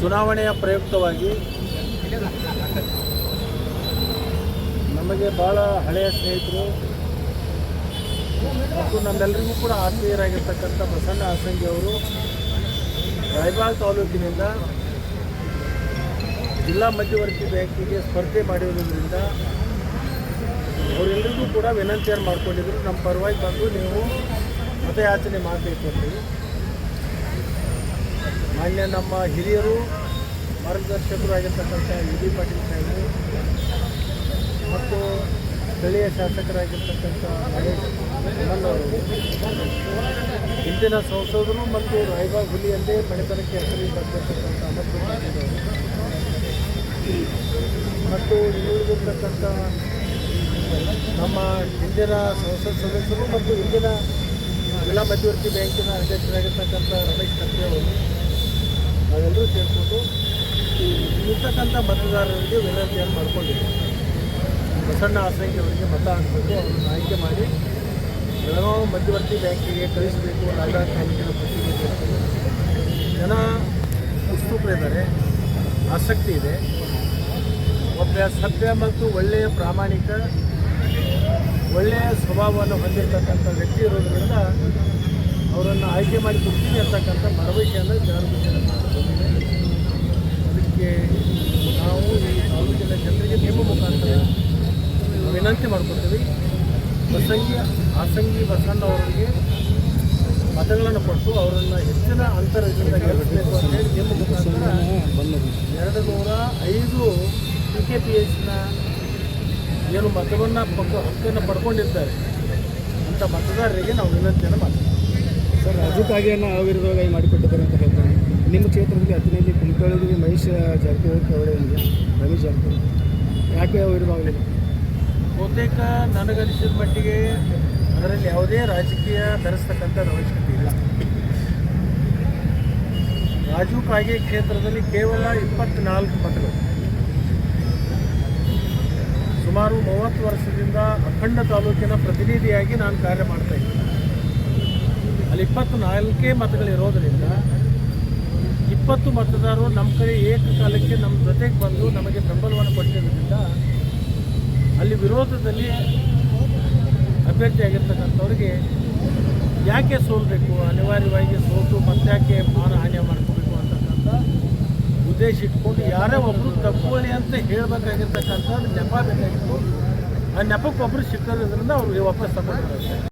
ಚುನಾವಣೆಯ ಪ್ರಯುಕ್ತವಾಗಿ ನಮಗೆ ಭಾಳ ಹಳೆಯ ಸ್ನೇಹಿತರು ಮತ್ತು ನಮ್ಮೆಲ್ಲರಿಗೂ ಕೂಡ ಆತ್ಮೀಯರಾಗಿರ್ತಕ್ಕಂಥ ಪ್ರಸನ್ನ ಹಾಸಂಗಿ ಅವರು ರಾಯಬಾಗ್ ತಾಲೂಕಿನಿಂದ ಜಿಲ್ಲಾ ಮಧ್ಯವರ್ತಿ ಬ್ಯಾಂಕಿಗೆ ಸ್ಪರ್ಧೆ ಮಾಡಿರೋದ್ರಿಂದ ಅವರೆಲ್ಲರಿಗೂ ಕೂಡ ವಿನಂತಿಯನ್ನು ಮಾಡ್ಕೊಂಡಿದ್ರು ನಮ್ಮ ಪರವಾಗಿ ಬಂದು ನೀವು ಮತಯಾಚನೆ ಮಾಡಬೇಕು ಅಂತೇಳಿ ಮಾನ್ಯ ನಮ್ಮ ಹಿರಿಯರು ಮಾರ್ಗದರ್ಶಕರು ಆಗಿರ್ತಕ್ಕಂಥ ಯು ಡಿ ಪಾಟೀಲ್ ಸಾಹೇಬರು ಮತ್ತು ಸ್ಥಳೀಯ ಶಾಸಕರಾಗಿರ್ತಕ್ಕಂಥ ಮಹೇಶ್ ಅವರು ಇಂದಿನ ಸಂಸದರು ಮತ್ತು ರಾಯಬಾಗ್ ಹುಲಿಯಲ್ಲೇ ಮಣಿತನಕ್ಕೆ ಹೆಸರು ಬರ್ತಿರ್ತಕ್ಕಂಥ ಮತ್ತು ಇನ್ನುಳಿದಿರ್ತಕ್ಕಂಥ ನಮ್ಮ ಹಿಂದಿನ ಸಂಸತ್ ಸದಸ್ಯರು ಮತ್ತು ಇಂದಿನ ಜಿಲ್ಲಾ ಮಧ್ಯವರ್ತಿ ಬ್ಯಾಂಕಿನ ಅಧ್ಯಕ್ಷರಾಗಿರ್ತಕ್ಕಂಥ ರಮೇಶ್ ಖತ್ರಿ ಅವರು. ನಾವೆಲ್ಲರೂ ಸೇರಿಕೊಂಡು ಇರ್ತಕ್ಕಂಥ ಮತದಾರರಿಗೆ ವಿನಂತಿಯನ್ನು ಮಾಡ್ಕೊಂಡಿದ್ದೀವಿ ಬಸಣ್ಣ ಆಸಂಗಿ ಅವರಿಗೆ ಮತ ಹಾಕಬೇಕು, ಅವರನ್ನು ಆಯ್ಕೆ ಮಾಡಿ ಬೆಳಗಾವಿ ಮಧ್ಯವರ್ತಿ ಬ್ಯಾಂಕಿಗೆ ಕಳಿಸಬೇಕು, ಆಧಾರ್ ತಾಲೂಕಿನ ಪ್ರತಿನಿಧಿ ಜನ ಉತ್ಸುಕರಿದ್ದಾರೆ ಆಸಕ್ತಿ ಇದೆ. ಒಬ್ಬ ಸಭ್ಯ ಮತ್ತು ಒಳ್ಳೆಯ ಪ್ರಾಮಾಣಿಕ, ಒಳ್ಳೆಯ ಸ್ವಭಾವವನ್ನು ಹೊಂದಿರತಕ್ಕಂಥ ವ್ಯಕ್ತಿ ಇರೋದರಿಂದ ಅವರನ್ನು ಆಯ್ಕೆ ಮಾಡಿ ಕೊಡ್ತೀನಿ ಅಂತಕ್ಕಂಥ ಭರವಸೆಯನ್ನು ಜನರಿಗೆ ಬಂದಿದೆ ಅದಕ್ಕೆ ನಾವು ಈ ತಾಲೂಕಿನ ಜನರಿಗೆ ನಿಮ್ಮ ಮುಖಾಂತರ ವಿನಂತಿ ಮಾಡ್ಕೊತೀವಿ ಬಸಂಗಿ ಆಸಂಗಿ ಬಸಣ್ಣ ಅವರಿಗೆ ಮತಗಳನ್ನು ಕೊಟ್ಟು ಅವರನ್ನು ಹೆಚ್ಚಿನ ಅಂತರದಿಂದ ಗೆಲ್ಲಿಸಬೇಕು ಅಂತೇಳಿ ನಿಮ್ಮ ಮುಖಾಂತರ ಎರಡು ನೂರ ಐದು ಪಿ ಕೆ ಪಿ ಎಸ್ನ ಏನು ಮತವನ್ನು ಪಕ್ಕ ಹಕ್ಕನ್ನು ಪಡ್ಕೊಂಡಿರ್ತಾರೆ ಅಂಥ ಮತದಾರರಿಗೆ ನಾವು ವಿನಂತಿಯನ್ನು ಮಾಡ್ತೀವಿ. ಸರ್, ರಾಜಕಾಗಿಯನ್ನು ಅವಿರೋಧವಾಗಿ ಮಾಡಿಕೊಟ್ಟಿದ್ದಾರೆ ಅಂತ ಹೇಳ್ತಾರೆ. ನಿಮ್ಮ ಕ್ಷೇತ್ರದಲ್ಲಿ ಹದಿನೈದು ಕುಮಟಳ್ಳಿಗೆ ಮಹೇಶ್ ಜಾರಕಿಹೊಳಿ ಇದೆ ರಮೇಶ್ ಜಾರಕಿಹೊಳಿ, ಯಾಕೆ ಅವಿರೋಧವಾಗಲಿಲ್ಲ ಬಹುತೇಕ ನನಗನಿಸಿದ ಮಟ್ಟಿಗೆ ಅದರಲ್ಲಿ ಯಾವುದೇ ರಾಜಕೀಯ ಧರಿಸ್ತಕ್ಕಂಥ ಅವಶ್ಯಕತೆ ಇಲ್ಲ. ರಾಜು ಕಾಗೆ ಕ್ಷೇತ್ರದಲ್ಲಿ ಕೇವಲ ಇಪ್ಪತ್ನಾಲ್ಕು ಮತಗಳು. ಸುಮಾರು ಮೂವತ್ತು ವರ್ಷದಿಂದ ಅಖಂಡ ತಾಲೂಕಿನ ಪ್ರತಿನಿಧಿಯಾಗಿ ನಾನು ಕಾರ್ಯ ಮಾಡ್ತಾ ಇದ್ದೀನಿ. ಅಲ್ಲಿ ಇಪ್ಪತ್ತು ನಾಲ್ಕೇ ಮತಗಳಿರೋದರಿಂದ ಇಪ್ಪತ್ತು ಮತದಾರರು ನಮ್ಮ ಕಡೆ ಏಕಕಾಲಕ್ಕೆ ನಮ್ಮ ಜೊತೆಗೆ ಬಂದು ನಮಗೆ ಬೆಂಬಲವನ್ನು ಕೊಟ್ಟಿರೋದ್ರಿಂದ ಅಲ್ಲಿ ವಿರೋಧದಲ್ಲಿ ಅಭ್ಯರ್ಥಿಯಾಗಿರ್ತಕ್ಕಂಥವ್ರಿಗೆ ಯಾಕೆ ಸೋಲ್ಬೇಕು? ಅನಿವಾರ್ಯವಾಗಿ ಸೋತು ಮತ್ತೆ ಯಾಕೆ ಮಾನ ಹಾನಿ ಮಾಡ್ಕೋಬೇಕು ಅಂತಕ್ಕಂಥ ಉದ್ದೇಶ ಇಟ್ಕೊಂಡು ಯಾರೇ ಒಬ್ಬರು ತಪ್ಪುವಳಿ ಅಂತ ಹೇಳಬೇಕಾಗಿರ್ತಕ್ಕಂಥ ನೆಪ ಬೇಕಾಗಿತ್ತು. ಆ ನೆಪಕ್ಕೊಬ್ಬರು ಸಿಕ್ಕಿರೋದ್ರಿಂದ ಅವ್ರಿಗೆ ವಾಪಸ್ ತಗೊಂಡಿದ್ದಾರೆ